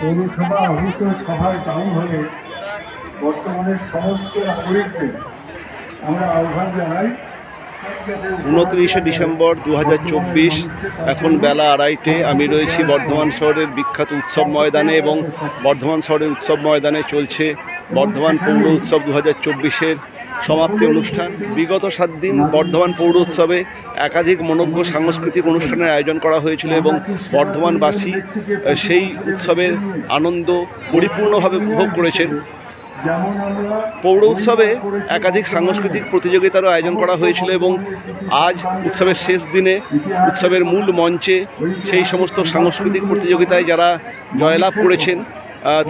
পৌরসভা আহূত সভায় টাউন হলে বর্তমানে সমস্ত নাগরিকদের আমরা আহ্বান জানাই। উনত্রিশে ডিসেম্বর দু হাজার চব্বিশ, এখন বেলা আড়াইটে, আমি রয়েছি বর্ধমান শহরের বিখ্যাত উৎসব ময়দানে এবং বর্ধমান শহরের উৎসব ময়দানে চলছে বর্ধমান পৌর উৎসব দু হাজার সমাপ্তি অনুষ্ঠান। বিগত সাত দিন বর্ধমান পৌর উৎসবে একাধিক মনজ্ঞ সাংস্কৃতিক অনুষ্ঠানের আয়োজন করা হয়েছিল এবং বর্ধমানবাসী সেই উৎসবের আনন্দ পরিপূর্ণভাবে উপভোগ করেছেন। পৌর উৎসবে একাধিক সাংস্কৃতিক প্রতিযোগিতারও আয়োজন করা হয়েছিল এবং আজ উৎসবের শেষ দিনে উৎসবের মূল মঞ্চে সেই সমস্ত সাংস্কৃতিক প্রতিযোগিতায় যারা জয়লাভ করেছেন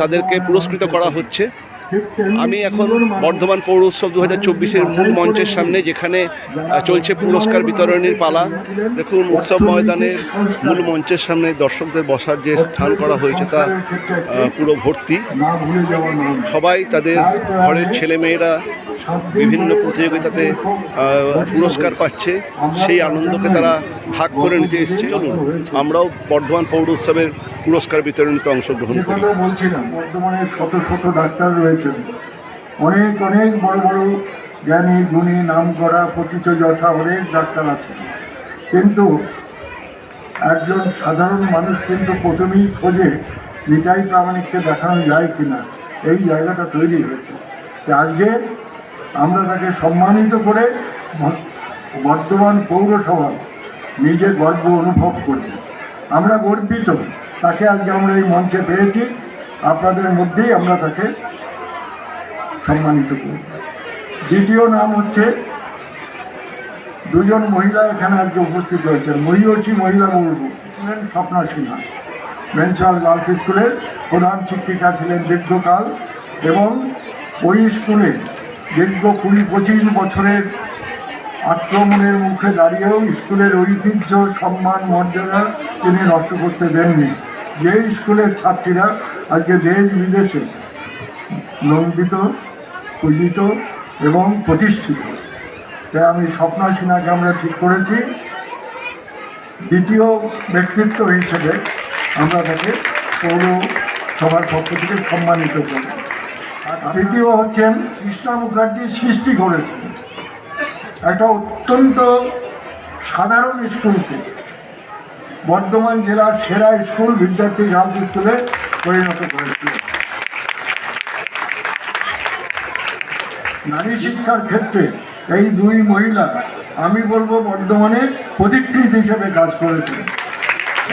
তাদেরকে পুরস্কৃত করা হচ্ছে। আমি এখন বর্ধমান পৌর উৎসব দু হাজার চব্বিশের মূল মঞ্চের সামনে, যেখানে চলছে পুরস্কার বিতরণের পালা। দেখুন, উৎসব ময়দানের মূল মঞ্চের সামনে দর্শকদের বসার যে স্থান করা হয়েছে তা পুরো ভর্তি। সবাই তাদের ঘরের ছেলেমেয়েরা বিভিন্ন প্রতিযোগিতাতে পুরস্কার পাচ্ছে। সেই আনন্দকে তারা ভাগ করে নিতে এসেছে। চলুন, আমরাও বর্ধমান পৌর উৎসবের পুরস্কার বিতরণীতে অংশগ্রহণ করি কথা বলছিলাম বর্তমানে শত শত ডাক্তার রয়েছেন। অনেক অনেক বড় বড় জ্ঞানী গুণী নাম করা পতিত যশা অনেক ডাক্তার আছেন। কিন্তু একজন সাধারণ মানুষ কিন্তু প্রথমেই খোঁজে নিতাই প্রামাণিককে দেখানো যায় কিনা এই জায়গাটা তৈরি হয়েছে। তো আজকে আমরা তাকে সম্মানিত করে বর- বর্ধমান পৌরসভা নিজে গর্ব অনুভব করবে। আমরা গর্বিত তাকে আজকে আমরা এই মঞ্চে পেয়েছি। আপনাদের মধ্যেই আমরা তাকে সম্মানিত করব। দ্বিতীয় নাম হচ্ছে দুজন মহিলা এখানে আজকে উপস্থিত হয়েছেন। মহিষী মহিলা বলব। ছিলেন স্বপ্না সিনহা মিউনিসিপাল গার্লস স্কুলের প্রধান শিক্ষিকা ছিলেন দীর্ঘকাল এবং ওই স্কুলে দীর্ঘ কুড়ি পঁচিশ বছরের আক্রমণের মুখে দাঁড়িয়েও স্কুলের ঐতিহ্য, সম্মান, মর্যাদা তিনি নষ্ট করতে দেননি। যে স্কুলের ছাত্রীরা আজকে দেশ বিদেশে নন্দিত পূজিত এবং প্রতিষ্ঠিত। তাই আমি স্বপ্না সিনহাকে আমরা ঠিক করেছি। দ্বিতীয় ব্যক্তিত্ব হিসেবে আমরা তাকে পৌরসভার পক্ষ থেকে সম্মানিত করি আর তৃতীয় হচ্ছেন কৃষ্ণা মুখার্জি সৃষ্টি করেছেন। একটা অত্যন্ত সাধারণ স্কুলকে বর্ধমান জেলার সেরা স্কুল বিদ্যার্থী গার্লস স্কুলে পরিণত করেছিল। নারী শিক্ষার ক্ষেত্রে এই দুই মহিলা, আমি বলব বর্ধমানে পথিকৃত হিসেবে কাজ করেছে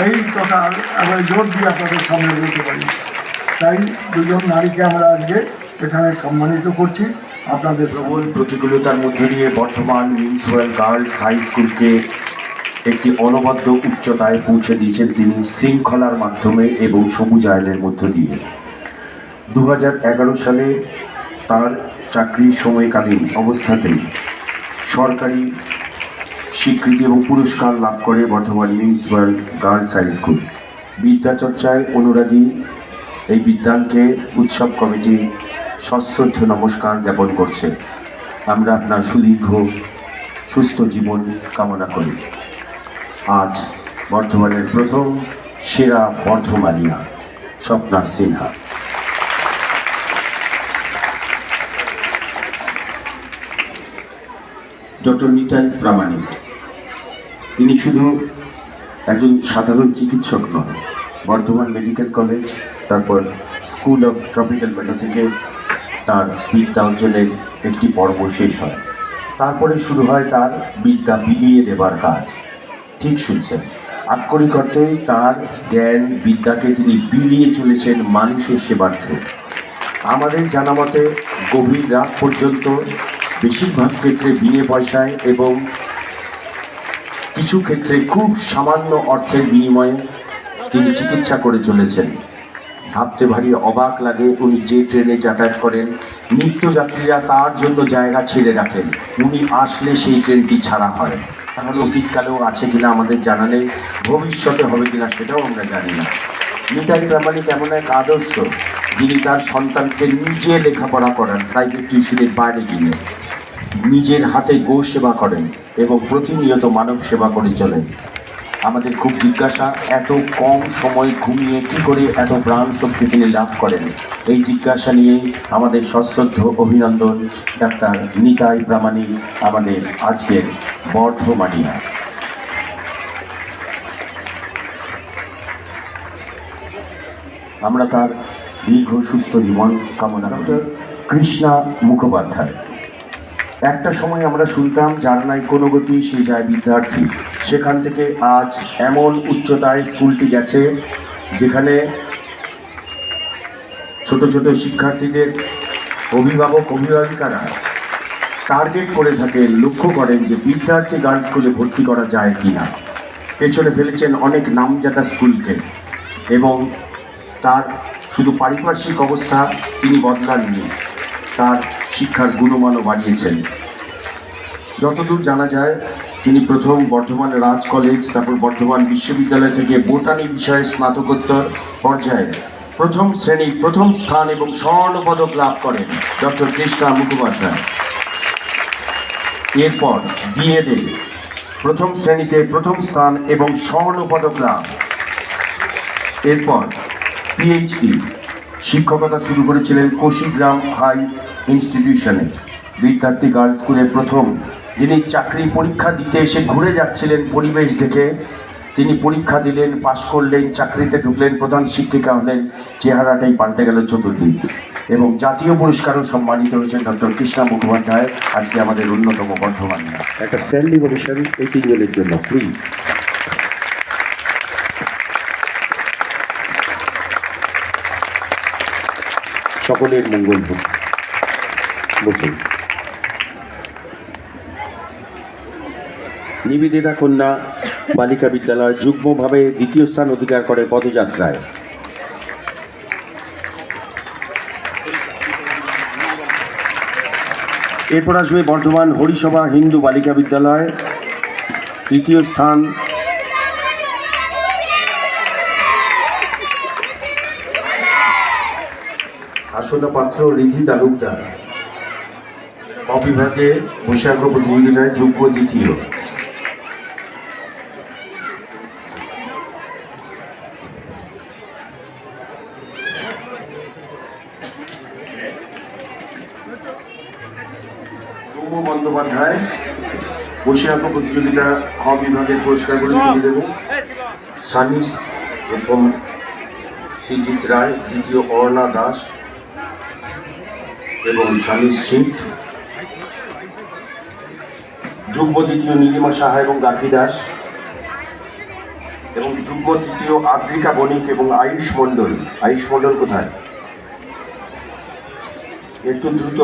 এই কথা আমরা জোর দিয়ে আপনাদের সামনে বলতে পারি। তাই দুজন নারীকে আমরা আজকে এখানে সম্মানিত করছি। আপনাদের। প্রবল প্রতিকূলতার মধ্যে দিয়ে বর্ধমান মিউনিসিপ্যাল গার্লস হাই স্কুলকে একটি অনবদ্য উচ্চতায় পৌঁছে দিয়েছেন তিনি শৃঙ্খলার মাধ্যমে এবং সবুজ আইনের মধ্য দিয়ে। দু হাজার এগারো সালে তার চাকরির সময়কালীন অবস্থাতেই সরকারি স্বীকৃতি এবং পুরস্কার লাভ করে Bardhaman municipal girls high school. বিদ্যাচর্চায় অনুরাগী এই বিদ্যানকে উৎসব কমিটি সশ্রদ্ধ নমস্কার জ্ঞাপন করছে। আমরা আপনার সুদীর্ঘ, সুস্থ জীবন কামনা করি। আজ বর্ধমানের প্রথম সেরা বর্ধমানিয়া, স্বপ্না সিনহা। ডক্টর নিতাই প্রামাণিক, তিনি শুধু একজন সাধারণ চিকিৎসক নন, বর্ধমান মেডিকেল কলেজ, তারপর স্কুল অফ ট্রপিক্যাল মেডিসিনে তার বিদ্যা অঞ্চলের একটি পর্ব শেষ হয়। তারপরে শুরু হয় তার বিদ্যা বিলিয়ে দেবার কাজ। ঠিক শুনছেন। আক্ষরিক অর্থে তার জ্ঞান, বিদ্যাকে তিনি বিলিয়ে চলেছেন মানুষের সেবার্থে। আমাদের জানা মতে গভীর রাত পর্যন্ত বেশিরভাগ ক্ষেত্রে বিনে পয়সায় এবং কিছু ক্ষেত্রে খুব সামান্য অর্থের বিনিময়ে তিনি চিকিৎসা করে চলেছেন। ভাবতে ভারী অবাক লাগে উনি যে ট্রেনে যাতায়াত করেন। নিত্যযাত্রীরা তার জন্য জায়গা ছেড়ে রাখেন। উনি আসলে সেই ট্রেনটি ছাড়া হয়। অতীতকালেও আছে কিনা আমাদের জানা নেই, ভবিষ্যতে হবে কিনা সেটাও আমরা জানি না। নিতাই প্রামাণিক এমন এক আদর্শ, যিনি তার সন্তানকে নিজে লেখাপড়া করেন প্রাইভেট টিউশনের বাইরে গিয়ে নিজের হাতে গো সেবা করেন এবং প্রতিনিয়ত মানব সেবা করে চলেন। আমাদের খুব জিজ্ঞাসা, এত কম সময় ঘুমিয়ে কি করে এত প্রাণ শক্তি তিনি লাভ করেন? এই জিজ্ঞাসা নিয়ে আমাদের সশ্রদ্ধ অভিনন্দন, ডাক্তার নিতাই প্রামাণিক, আমাদের আজকের বর্ধমানিয়া। আমরা তার দীর্ঘ সুস্থ জীবন কামনা ডক্টর কৃষ্ণা মুখোপাধ্যায়। একটা সময় আমরা শুনতাম, যার নাই কোনো গতি, সে যায় বিদ্যার্থী। সেখান থেকে আজ এমন উচ্চতায় স্কুলটি গেছে, যেখানে ছোট ছোট শিক্ষার্থীদের অভিভাবক, অভিভাবিকারা টার্গেট করে থাকেন লক্ষ্য করেন যে বিদ্যার্থী গার্লস স্কুলে ভর্তি করা যায় কি না পেছনে ফেলেছেন অনেক নামজাদা স্কুলকে এবং তার শুধু পারিপার্শ্বিক অবস্থা তিনি বদলাননি। তার শিক্ষার গুণমানও বাড়িয়েছেন। যতদূর জানা যায়, তিনি প্রথম বর্ধমান রাজ কলেজ, তারপর বর্ধমান বিশ্ববিদ্যালয় থেকে বোটানি বিষয়ে স্নাতকোত্তর পর্যায়ে প্রথম শ্রেণির প্রথম স্থান এবং স্বর্ণপদক লাভ করেন ডক্টর কৃষ্ণা মুখোপাধ্যায়। এরপর বিএডে প্রথম শ্রেণীতে প্রথম স্থান এবং স্বর্ণপদক লাভ। এরপর পিএইচডি। শিক্ষকতা শুরু করেছিলেন কোশিগ্রাম হাই ইনস্টিটিউশনে। বিদ্যার্থী গার্লস স্কুলের প্রথম। যিনি চাকরি পরীক্ষা দিতে এসে ঘুরে যাচ্ছিলেন পরিবেশ দেখে, তিনি পরীক্ষা দিলেন, পাশ করলেন, চাকরিতে ঢুকলেন, প্রধান শিক্ষিকা হলেন, চেহারাটাই পাল্টে গেল চতুর্দিক। এবং জাতীয় পুরস্কারও সম্মানিত হয়েছেন ডক্টর কৃষ্ণা মুখোপাধ্যায়, আজকে আমাদের অন্যতম বর্ধমান। একটা ওভেশন এই তিনজনের জন্য প্লিজ সকলের মঙ্গল হোক। বসুন নিবেদিতা কন্যা, বালিকা বিদ্যালয় যুগ্মভাবে দ্বিতীয় স্থান অধিকার করে পদযাত্রায়। এরপর আসবে বর্ধমান হরিসভা হিন্দু বালিকা বিদ্যালয়। তৃতীয় স্থান আসনা পাত্র রিধি তালুকদার। অবিভাগে বৈশাখ প্রতিযোগিতায় যোগ্য দ্বিতীয়। সৌম্য বন্দ্যোপাধ্যায় বৈশাখ প্রতিযোগিতা খ বিভাগের পুরস্কারগুলি তুলে দেবে। সানি প্রথম শ্রীজিৎ রায়, দ্বিতীয় অর্ণা দাস এবং স্বামী সিট যুগ্ম দ্বিতীয় নীলিমা সাহা এবং গার্গী দাস। এবং যুগ্ম তৃতীয় আদ্রিকা বণিক এবং আয়ুষ মণ্ডল। আয়ুষ মণ্ডল কোথায়? একটু দ্রুত।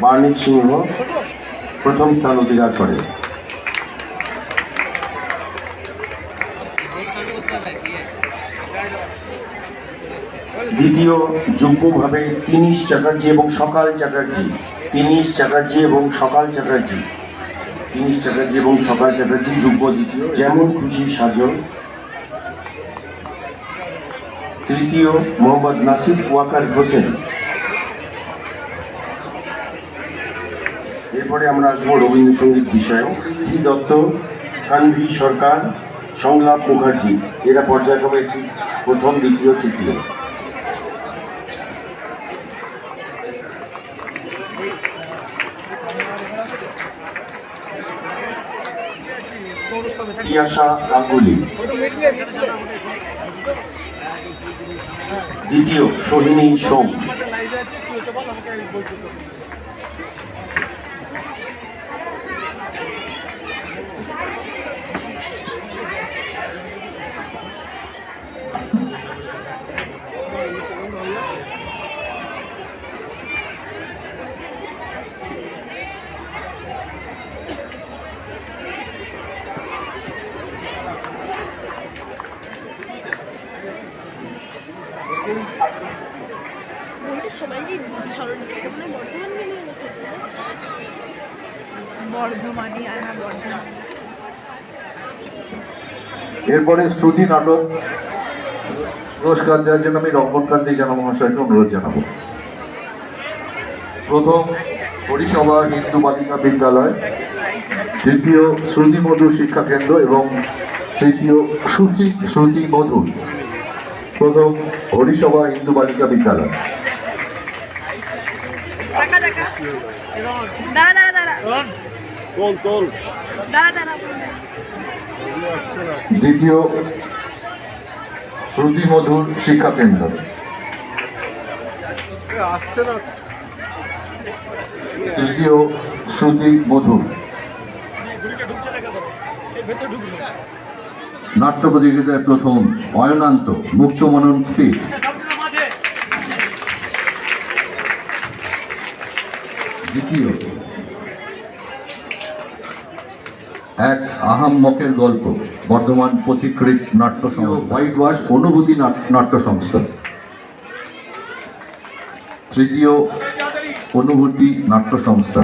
বার্নিক সিংহ প্রথম স্থান অধিকার করে। দ্বিতীয় যুগ্মভাবে তিনিশ চ্যাটার্জি এবং সকাল চ্যাটার্জি। তিনিশ চ্যাটার্জি এবং সকাল চ্যাটার্জি। তিনিশ চ্যাটার্জি এবং সকাল চ্যাটার্জি যুগ্ম দ্বিতীয়। যেমন খুশি সাজল। তৃতীয়, মোহাম্মদ নাসির ওয়াকার হোসেন। এরপরে আমরা আসব রবীন্দ্রসঙ্গীত বিষয়ে। প্রীতি দত্ত, সানভি সরকার, সংলাপ মুখার্জি। এরা পর্যায়ক্রমে একটি প্রথম, দ্বিতীয়, তৃতীয়। তিয়াশা গাঙ্গুলি দ্বিতীয় সোহিনী সোম সবাইকে স্মরণ করতে মানে বর্ধমান মিলিয়ে বর্ধমানই আর না বর্ধমান এরপরে শ্রুতি নাটক। পুরস্কার দেওয়ার জন্য আমি রঙ্গনকান্তি জানা মহাশয়কে অনুরোধ জানাব। প্রথম পরিষেবা হিন্দু বালিকা বিদ্যালয় তৃতীয় শ্রুতি মধুর শিক্ষা কেন্দ্র এবং তৃতীয় সূচি শ্রুতি মধুর। প্রথম হরিসভা হিন্দু বালিকা বিদ্যালয়। দাঁড়া দাঁড়া দ্বিতীয় শ্রুতি মধুর শিক্ষা কেন্দ্র তৃতীয় শ্রুতি মধুর নাট্য প্রতিযোগিতায় প্রথম অয়নান্ত মুক্ত মনন স্পিড দ্বিতীয়। এক আহাম্মকের গল্প বর্ধমান পথিকৃত নাট্য সংস্থা। হোয়াইট ওয়াশ অনুভূতি নাট- নাট্য সংস্থা। তৃতীয় অনুভূতি নাট্য সংস্থা।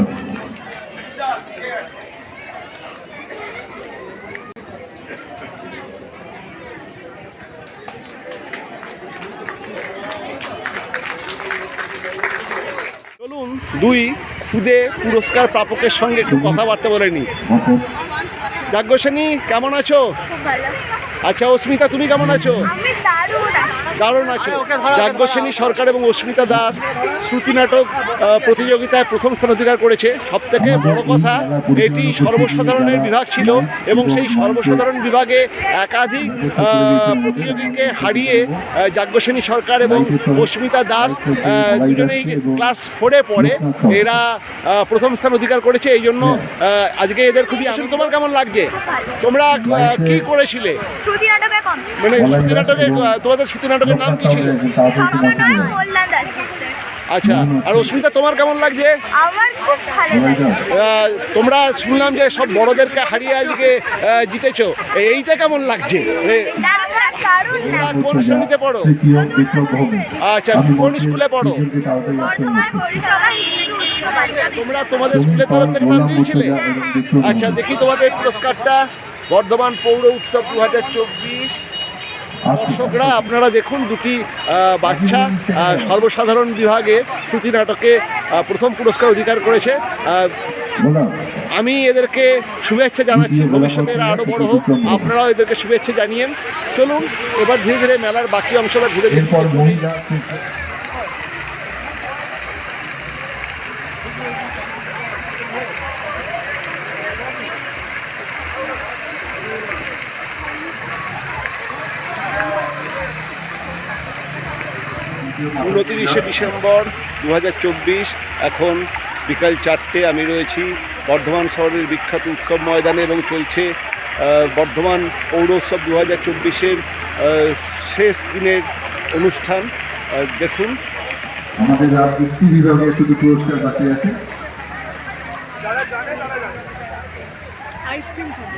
চলুন দুই খুদে পুরস্কার প্রাপকের সঙ্গে একটু কথাবার্তা বলে নি যাজ্ঞসেনী কেমন আছো? আচ্ছা অস্মিতা তুমি কেমন আছো? দারুণ আছি। যাজ্ঞসেনী সরকার এবং অস্মিতা দাস শ্রুতি নাটক প্রতিযোগিতায় প্রথম স্থান অধিকার করেছে। সব থেকে বড় কথা এটি সর্বসাধারণের বিভাগ ছিল এবং সেই সর্বসাধারণ বিভাগে একাধিক প্রতিযোগীকে হারিয়ে যাজ্ঞসেনী সরকার এবং অস্মিতা দাস দুজনেই ক্লাস ফোরে পড়ে। এরা প্রথম স্থান অধিকার করেছে। এই জন্য আজকে এদের খুবই আসলে তোমার কেমন লাগছে? তোমরা কি করেছিলে? নাটকে মানে শ্রুতি নাটকে তোমাদের শ্রুতি নাটকের নাম কি ছিল? আচ্ছা আর অস্মিতা তোমার কেমন লাগছে? আমার খুব ভালো তোমরা শুনলাম যে সব বড়দেরকে হারিয়ে আজকে জিতেছো। এইটা কেমন লাগছে? কোন শ্রেণীতে পড়ো? আচ্ছা কোন স্কুলে পড়ো। তোমরা তোমাদের স্কুলের তরফ থেকে নাম দিয়েছিলে? আচ্ছা দেখি তোমাদের পুরস্কারটা। বর্ধমান পৌর উৎসব দু হাজার চব্বিশ। দর্শকরা, আপনারা দেখুন দুটি বাচ্চা সর্বসাধারণ বিভাগে শ্রুতি নাটকে প্রথম পুরস্কার অধিকার করেছে। আমি এদেরকে শুভেচ্ছা জানাচ্ছি। ভবিষ্যতে এরা আরও বড় হোক। আপনারাও এদেরকে শুভেচ্ছা জানিয়েন। চলুন, এবার ধীরে ধীরে মেলার বাকি অংশটা ঘুরে দেখি। উনতিরিশে ডিসেম্বর দু হাজার চব্বিশ এখন বিকাল চারটে আমি রয়েছি বর্ধমান শহরের বিখ্যাত উৎসব ময়দানে এবং চলছে বর্ধমান পৌর উৎসব দু হাজার চব্বিশের শেষ দিনের অনুষ্ঠান। দেখুন। আমাদের বিভাগে শুধু পুরস্কার বাকি আছে। আইসক্রিম খাব।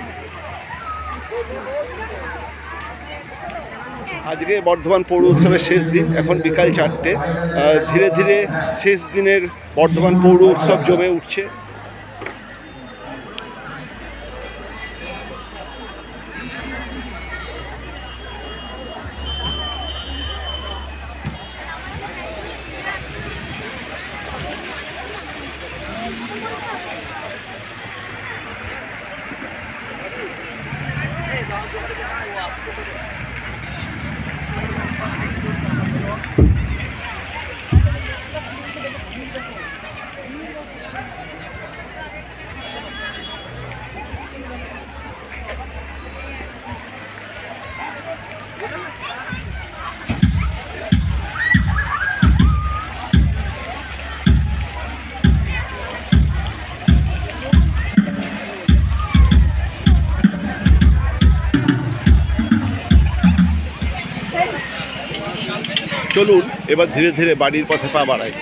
আজকে বর্ধমান পৌর উৎসবের শেষ দিন, এখন বিকাল চারটে। ধীরে ধীরে শেষ দিনের বর্ধমান পৌর উৎসব জমে উঠছে। চলুন এবার ধীরে ধীরে বাড়ির পথে পা বাড়াই।